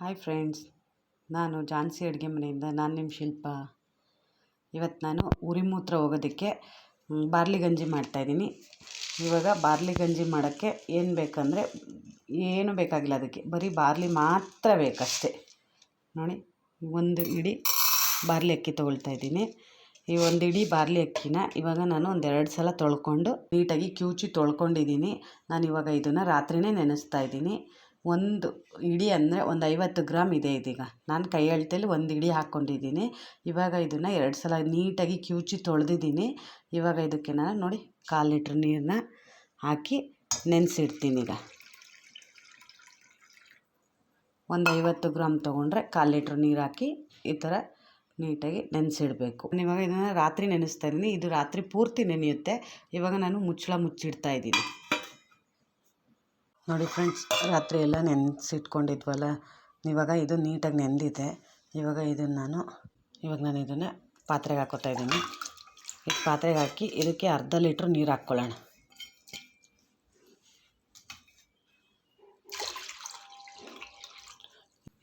Hi friends, ನಾನು ಝಾನ್ಸಿ ಅಡುಗೆ ಮನೆಯಿಂದ ನಾನು ನಿಮ್ಮ ಶಿಲ್ಪ. ಇವತ್ತು ನಾನು ಉರಿ ಮೂತ್ರ ಹೋಗೋದಕ್ಕೆ ಬಾರ್ಲಿ ಗಂಜಿ ಮಾಡ್ತಾಯಿದ್ದೀನಿ ಇವಾಗ ಬಾರ್ಲಿ ಗಂಜಿ ಮಾಡೋಕ್ಕೆ ಏನು ಬೇಕಂದರೆ, ಏನು ಬೇಕಾಗಿಲ್ಲ ಅದಕ್ಕೆ. ಬರೀ ಬಾರ್ಲಿ ಮಾತ್ರ ಬೇಕಷ್ಟೆ. ನೋಡಿ, ಒಂದು ಇಡೀ ಬಾರ್ಲಿ ಅಕ್ಕಿ ತೊಗೊಳ್ತಾ ಇದ್ದೀನಿ. ಈ ಒಂದು ಇಡೀ ಬಾರ್ಲಿ ಅಕ್ಕಿನ ಇವಾಗ ನಾನು ಒಂದೆರಡು ಸಲ ತೊಳ್ಕೊಂಡು, ನೀಟಾಗಿ ಕಿವುಚಿ ತೊಳ್ಕೊಂಡಿದ್ದೀನಿ. ನಾನು ಇವಾಗ ಇದನ್ನು ರಾತ್ರಿಯೇ ನೆನೆಸ್ತಾ ಇದ್ದೀನಿ. ಒಂದು ಇಡಿ ಅಂದರೆ ಒಂದು ಐವತ್ತು ಗ್ರಾಮ್ ಇದೆ ಇದೀಗ. ನಾನು ಕೈ ಅಳತೆಯಲ್ಲಿ ಒಂದು ಇಡಿ ಹಾಕ್ಕೊಂಡಿದ್ದೀನಿ. ಇವಾಗ ಇದನ್ನು ಎರಡು ಸಲ ನೀಟಾಗಿ ಕಿವುಚಿ ತೊಳೆದಿದ್ದೀನಿ. ಇವಾಗ ಇದಕ್ಕೆ ನಾನು ನೋಡಿ ಕಾಲು ಲೀಟ್ರ್ ನೀರನ್ನ ಹಾಕಿ ನೆನೆಸಿಡ್ತೀನಿ ಈಗ. ಒಂದು ಐವತ್ತು ಗ್ರಾಮ್ ತೊಗೊಂಡ್ರೆ ಕಾಲು ಲೀಟ್ರ್ ನೀರು ಹಾಕಿ ಈ ಥರ ನೀಟಾಗಿ ನೆನೆಸಿಡಬೇಕು. ಇವಾಗ ಇದನ್ನು ರಾತ್ರಿ ನೆನೆಸ್ತಾ ಇದ್ದೀನಿ. ಇದು ರಾತ್ರಿ ಪೂರ್ತಿ ನೆನೆಯುತ್ತೆ. ಇವಾಗ ನಾನು ಮುಚ್ಚಳ ಮುಚ್ಚಿಡ್ತಾ ಇದ್ದೀನಿ. ನೋಡಿ ಫ್ರೆಂಡ್ಸ್, ರಾತ್ರಿ ಎಲ್ಲ ನೆನೆಸಿಟ್ಕೊಂಡಿದ್ವಲ್ಲ, ಇವಾಗ ಇದು ನೀಟಾಗಿ ನೆಂದಿದೆ. ಇವಾಗ ಇದನ್ನು ನಾನು, ಇವಾಗ ನಾನು ಇದನ್ನು ಪಾತ್ರೆಗೆ ಹಾಕೋತಾ ಇದ್ದೀನಿ. ಈ ಪಾತ್ರೆಗೆ ಹಾಕಿ ಇದಕ್ಕೆ ಅರ್ಧ ಲೀಟ್ರ್ ನೀರು ಹಾಕ್ಕೊಳ್ಳೋಣ.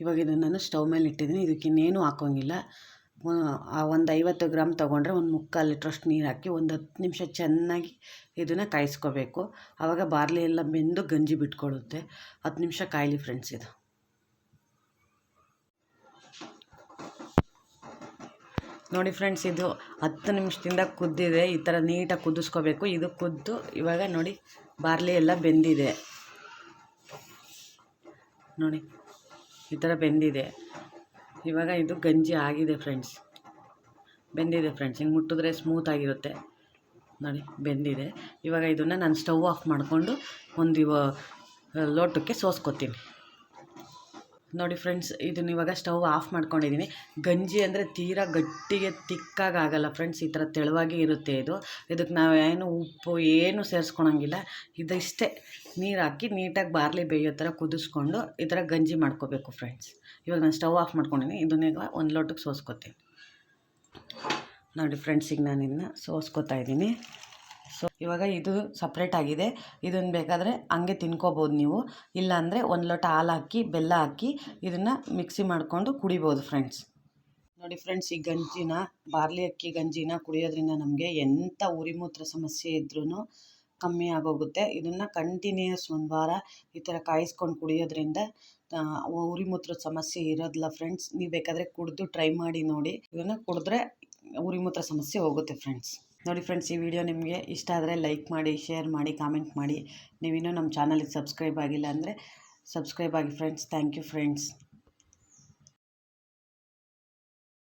ಇವಾಗ ಇದನ್ನು ನಾನು ಸ್ಟವ್ ಮೇಲೆ ಇಟ್ಟಿದ್ದೀನಿ. ಇದಕ್ಕೆ ಇನ್ನೇನು ಹಾಕೋಂಗಿಲ್ಲ. ಒಂದು ಐವತ್ತು ಗ್ರಾಮ್ ತೊಗೊಂಡ್ರೆ ಒಂದು ಮುಕ್ಕಾಲು ಲೀಟ್ರಷ್ಟು ನೀರು ಹಾಕಿ ಒಂದು ಹತ್ತು ನಿಮಿಷ ಚೆನ್ನಾಗಿ ಇದನ್ನು ಕಾಯಿಸ್ಕೋಬೇಕು. ಆವಾಗ ಬಾರ್ಲಿ ಎಲ್ಲ ಬೆಂದು ಗಂಜಿ ಬಿಟ್ಕೊಳ್ಳುತ್ತೆ. ಹತ್ತು ನಿಮಿಷ ಕಾಯಲಿ ಫ್ರೆಂಡ್ಸ್ ಇದು. ನೋಡಿ ಫ್ರೆಂಡ್ಸ್ ಇದು ಹತ್ತು ನಿಮಿಷದಿಂದ ಕುದ್ದಿದೆ. ಈ ಥರ ನೀಟಾಗಿ ಕುದಿಸ್ಕೋಬೇಕು. ಇದು ಕುದ್ದು ಇವಾಗ ನೋಡಿ ಬಾರ್ಲಿ ಎಲ್ಲ ಬೆಂದಿದೆ. ನೋಡಿ ಈ ಥರ ಬೆಂದಿದೆ. ಇವಾಗ ಇದು ಗಂಜಿ ಆಗಿದೆ ಫ್ರೆಂಡ್ಸ್. ಬೆಂದಿದೆ ಫ್ರೆಂಡ್ಸ್. ಹಿಂಗೆ ಮುಟ್ಟಿದ್ರೆ ಸ್ಮೂತ್ ಆಗಿರುತ್ತೆ. ನೋಡಿ, ಬೆಂದಿದೆ. ಇವಾಗ ಇದನ್ನು ನಾನು ಸ್ಟವ್ ಆಫ್ ಮಾಡಿಕೊಂಡು ಒಂದು ಲೋಟಕ್ಕೆ ಸೋಸ್ಕೊತೀನಿ. ನೋಡಿ ಫ್ರೆಂಡ್ಸ್, ಇದನ್ನ ಇವಾಗ ಸ್ಟವ್ ಆಫ್ ಮಾಡ್ಕೊಂಡಿದ್ದೀನಿ ಗಂಜಿ ಅಂದರೆ ತೀರಾ ಗಟ್ಟಿಗೆ ತಿಕ್ಕಾಗಿ ಆಗಲ್ಲ ಫ್ರೆಂಡ್ಸ್, ಈ ಥರ ತೆಳುವಾಗಿ ಇರುತ್ತೆ ಇದು. ಇದಕ್ಕೆ ನಾವು ಏನು ಉಪ್ಪು ಏನು ಸೇರಿಸ್ಕೊಳಂಗಿಲ್ಲ. ಇದಿಷ್ಟೇ. ನೀರು ಹಾಕಿ ನೀಟಾಗಿ ಬಾರ್ಲಿ ಬೇಯೋ ಥರ ಕುದಿಸ್ಕೊಂಡು ಈ ಥರ ಗಂಜಿ ಮಾಡ್ಕೋಬೇಕು ಫ್ರೆಂಡ್ಸ್. ಇವಾಗ ನಾನು ಸ್ಟವ್ ಆಫ್ ಮಾಡ್ಕೊಂಡಿದ್ದೀನಿ ಇದನ್ನ ಈಗ ಒಂದು ಲೋಟಕ್ಕೆ ಸೋಸ್ಕೊತೀನಿ. ನೋಡಿ ಫ್ರೆಂಡ್ಸಿಗೆ ನಾನು ಇದನ್ನ ಸೋಸ್ಕೊತಾ ಇದ್ದೀನಿ ಸೊ ಇವಾಗ ಇದು ಸಪ್ರೇಟ್ ಆಗಿದೆ. ಇದನ್ನು ಬೇಕಾದರೆ ಹಂಗೆ ತಿನ್ಕೋಬೋದು ನೀವು. ಇಲ್ಲಾಂದರೆ ಒಂದು ಲೋಟ ಹಾಲು ಹಾಕಿ, ಬೆಲ್ಲ ಹಾಕಿ ಇದನ್ನು ಮಿಕ್ಸಿ ಮಾಡಿಕೊಂಡು ಕುಡಿಬೋದು ಫ್ರೆಂಡ್ಸ್ ನೋಡಿ ಫ್ರೆಂಡ್ಸ್ ಈ ಗಂಜಿನ, ಬಾರ್ಲಿ ಅಕ್ಕಿ ಗಂಜಿನ ಕುಡಿಯೋದ್ರಿಂದ ನಮಗೆ ಎಂಥ ಉರಿಮೂತ್ರ ಸಮಸ್ಯೆ ಇದ್ರೂ ಕಮ್ಮಿ ಆಗೋಗುತ್ತೆ. ಇದನ್ನು ಕಂಟಿನ್ಯೂಸ್ ಒಂದು ವಾರ ಈ ಥರ ಕಾಯಿಸ್ಕೊಂಡು ಕುಡಿಯೋದ್ರಿಂದ ಉರಿಮೂತ್ರದ ಸಮಸ್ಯೆ ಇರೋದಿಲ್ಲ ಫ್ರೆಂಡ್ಸ್ ನೀವು ಬೇಕಾದರೆ ಕುಡಿದು ಟ್ರೈ ಮಾಡಿ ನೋಡಿ. ಇದನ್ನು ಕುಡಿದ್ರೆ ಉರಿಮೂತ್ರ ಸಮಸ್ಯೆ ಹೋಗುತ್ತೆ ಫ್ರೆಂಡ್ಸ್ ನೋಡಿ ಫ್ರೆಂಡ್ಸ್, ಈ ವಿಡಿಯೋ ನಿಮಗೆ ಇಷ್ಟ ಆದರೆ ಲೈಕ್ ಮಾಡಿ, ಶೇರ್ ಮಾಡಿ, ಕಾಮೆಂಟ್ ಮಾಡಿ. ನೀವಿನ್ನೂ ನಮ್ಮ ಚಾನಲಿಗೆ ಸಬ್ಸ್ಕ್ರೈಬ್ ಆಗಿಲ್ಲ ಅಂದರೆ ಸಬ್ಸ್ಕ್ರೈಬ್ ಆಗಿ ಫ್ರೆಂಡ್ಸ್. Thank you friends.